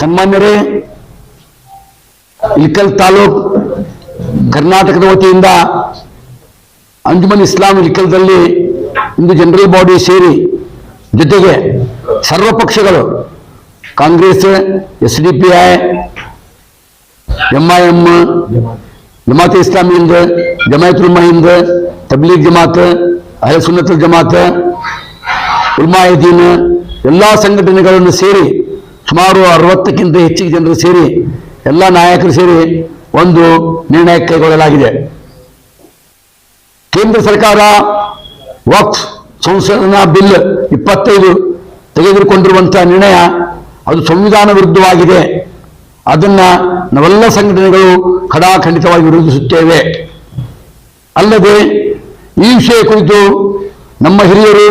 ಸನ್ಮಾನ್ಯರೇ, ಇಲ್ಕಲ್ ತಾಲೂಕ್ ಕರ್ನಾಟಕದ ವತಿಯಿಂದ ಅಂಜುಮನ್ ಇಸ್ಲಾಂ ಇಲ್ಕಲ್ದಲ್ಲಿ ಇಂದು ಜನರಲ್ ಬಾಡಿ ಸೇರಿ ಜೊತೆಗೆ ಸರ್ವ ಪಕ್ಷಗಳು Congress S D P I M I M, Jamaat Islami Hind, Jamiat Ulama Hind, Tablighi Jamaat Ahle Sunnat Jamaat, ಉಲ್ಮಾಯದೀನ್, ಎಲ್ಲ ಸಂಘಟನೆಗಳನ್ನು ಸೇರಿ ಸುಮಾರು ಅರವತ್ತಕ್ಕಿಂತ ಹೆಚ್ಚಿಗೆ ಜನರು ಸೇರಿ, ಎಲ್ಲ ನಾಯಕರು ಸೇರಿ ಒಂದು ನಿರ್ಣಯ ಕೈಗೊಳ್ಳಲಾಗಿದೆ. ಕೇಂದ್ರ ಸರ್ಕಾರ ವಕ್ಫ್ ಸಂಶೋಧನಾ ಬಿಲ್ ಇಪ್ಪತ್ತೈದು ತೆಗೆದುಕೊಂಡಿರುವಂತಹ ನಿರ್ಣಯ, ಅದು ಸಂವಿಧಾನ ವಿರುದ್ಧವಾಗಿದೆ. ಅದನ್ನ ನಾವೆಲ್ಲ ಸಂಘಟನೆಗಳು ಖಡಾಖಂಡಿತವಾಗಿ ವಿರೋಧಿಸುತ್ತೇವೆ. ಅಲ್ಲದೆ, ಈ ವಿಷಯ ಕುರಿತು ನಮ್ಮ ಹಿರಿಯರು,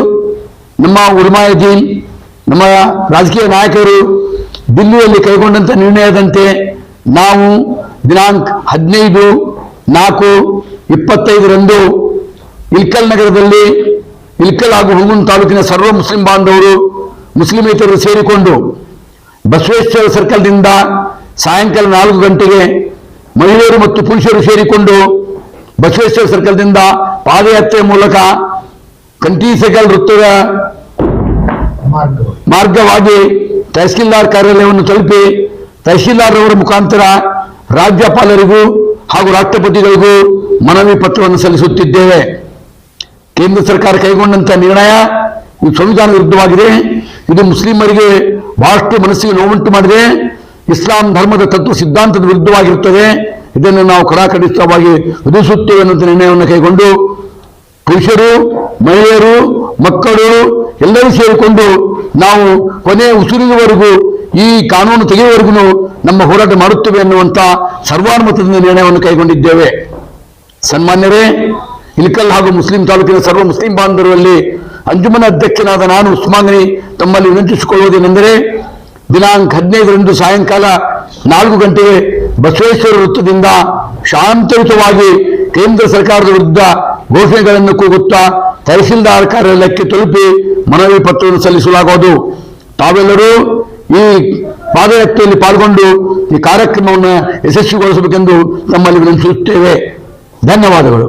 ನಮ್ಮ ಉರ್ಮಾಯದೀನ್ ನಮ್ಮ ರಾಜಕೀಯ ನಾಯಕರು ದಿಲ್ಲಿಯಲ್ಲಿ ಕೈಗೊಂಡಂತ ನಿರ್ಣಯದಂತೆ ನಾವು ದಿನಾಂಕ ಹದಿನೈದು, ನಾಲ್ಕು, ಇಪ್ಪತ್ತೈದರಂದು ಇಲ್ಕಲ್ ನಗರದಲ್ಲಿ ಇಲ್ಕಲ್ ಹಾಗೂ ಹುಣಗುನ್ ತಾಲೂಕಿನ ಸರ್ವ ಮುಸ್ಲಿಂ ಬಾಂಧವರು ಮುಸ್ಲಿಮೇತರು ಸೇರಿಕೊಂಡು ಬಸವೇಶ್ವರ ಸರ್ಕಲ್ನಿಂದ ಸಾಯಂಕಾಲ ನಾಲ್ಕು ಗಂಟೆಗೆ ಮಹಿಳೆಯರು ಮತ್ತು ಪುರುಷರು ಸೇರಿಕೊಂಡು ಬಸವೇಶ್ವರ ಸರ್ಕಲ್ನಿಂದ ಪಾದಯಾತ್ರೆ ಮೂಲಕ ಕಂಠೀಸಕಲ್ ವೃತ್ತದ ಮಾರ್ಗವಾಗಿ ತಹಸೀಲ್ದಾರ್ ಕಾರ್ಯಾಲಯವನ್ನು ತಲುಪಿ ತಹಸೀಲ್ದಾರ್ ಅವರ ಮುಖಾಂತರ ರಾಜ್ಯಪಾಲರಿಗೂ ಹಾಗೂ ರಾಷ್ಟ್ರಪತಿಗಳಿಗೂ ಮನವಿ ಪತ್ರವನ್ನು ಸಲ್ಲಿಸುತ್ತಿದ್ದೇವೆ. ಕೇಂದ್ರ ಸರ್ಕಾರ ಕೈಗೊಂಡಂತ ನಿರ್ಣಯ ಇದು ಸಂವಿಧಾನ ವಿರುದ್ಧವಾಗಿದೆ. ಇದು ಮುಸ್ಲಿಮರಿಗೆ ಬಹಳಷ್ಟು ಮನಸ್ಸಿಗೆ ನೋವುಂಟು ಮಾಡಿದೆ. ಇಸ್ಲಾಂ ಧರ್ಮದ ತತ್ವ ಸಿದ್ಧಾಂತದ ವಿರುದ್ಧವಾಗಿರುತ್ತದೆ. ಇದನ್ನು ನಾವು ಕಡಾಖಂಡಿತವಾಗಿ ವಿಧಿಸುತ್ತೇವೆ ಅನ್ನುವಂಥ ನಿರ್ಣಯವನ್ನು ಕೈಗೊಂಡು ಪುರುಷರು, ಮಹಿಳೆಯರು ಮಕ್ಕಳು ಎಲ್ಲರೂ ಸೇರಿಕೊಂಡು ನಾವು ಕೊನೆ ಉಸಿರಿನವರೆಗೂ ಈ ಕಾನೂನು ತೆಗೆಯುವವರೆಗೂ ನಮ್ಮ ಹೋರಾಟ ಮಾಡುತ್ತೇವೆ ಅನ್ನುವಂಥ ಸರ್ವಾನುಮತದಿಂದ ನಿರ್ಣಯವನ್ನು ಕೈಗೊಂಡಿದ್ದೇವೆ. ಸನ್ಮಾನ್ಯರೇ, ಇಲ್ಕಲ್ ಹಾಗೂ ಮುಸ್ಲಿಂ ತಾಲೂಕಿನ ಸರ್ವ ಮುಸ್ಲಿಂ ಬಾಂಧವರಲ್ಲಿ ಅಂಜುಮನ ಅಧ್ಯಕ್ಷನಾದ ನಾನು ಉಸ್ಮಾನಿ ತಮ್ಮಲ್ಲಿ ವಿನಂತಿಸಿಕೊಳ್ಳುವುದೇನೆಂದರೆ, ದಿನಾಂಕ ಹದಿನೈದರಂದು ಸಾಯಂಕಾಲ ನಾಲ್ಕು ಗಂಟೆಗೆ ಬಸವೇಶ್ವರ ವೃತ್ತದಿಂದ ಶಾಂತಯುತವಾಗಿ ಕೇಂದ್ರ ಸರ್ಕಾರದ ವಿರುದ್ಧ ಘೋಷಣೆಗಳನ್ನು ಕೂಗುತ್ತಾ ತಹಸೀಲ್ದಾರ್ ಕಾರ್ಯಾಲಯಕ್ಕೆ ತಲುಪಿ ಮನವಿ ಪತ್ರವನ್ನು ಸಲ್ಲಿಸಲಾಗುವುದು. ತಾವೆಲ್ಲರೂ ಈ ಪಾದಯಾತ್ರೆಯಲ್ಲಿ ಪಾಲ್ಗೊಂಡು ಈ ಕಾರ್ಯಕ್ರಮವನ್ನು ಯಶಸ್ವಿಗೊಳಿಸಬೇಕೆಂದು ನಮ್ಮಲ್ಲಿ ವಿನಂತಿಸುತ್ತೇವೆ. ಧನ್ಯವಾದಗಳು.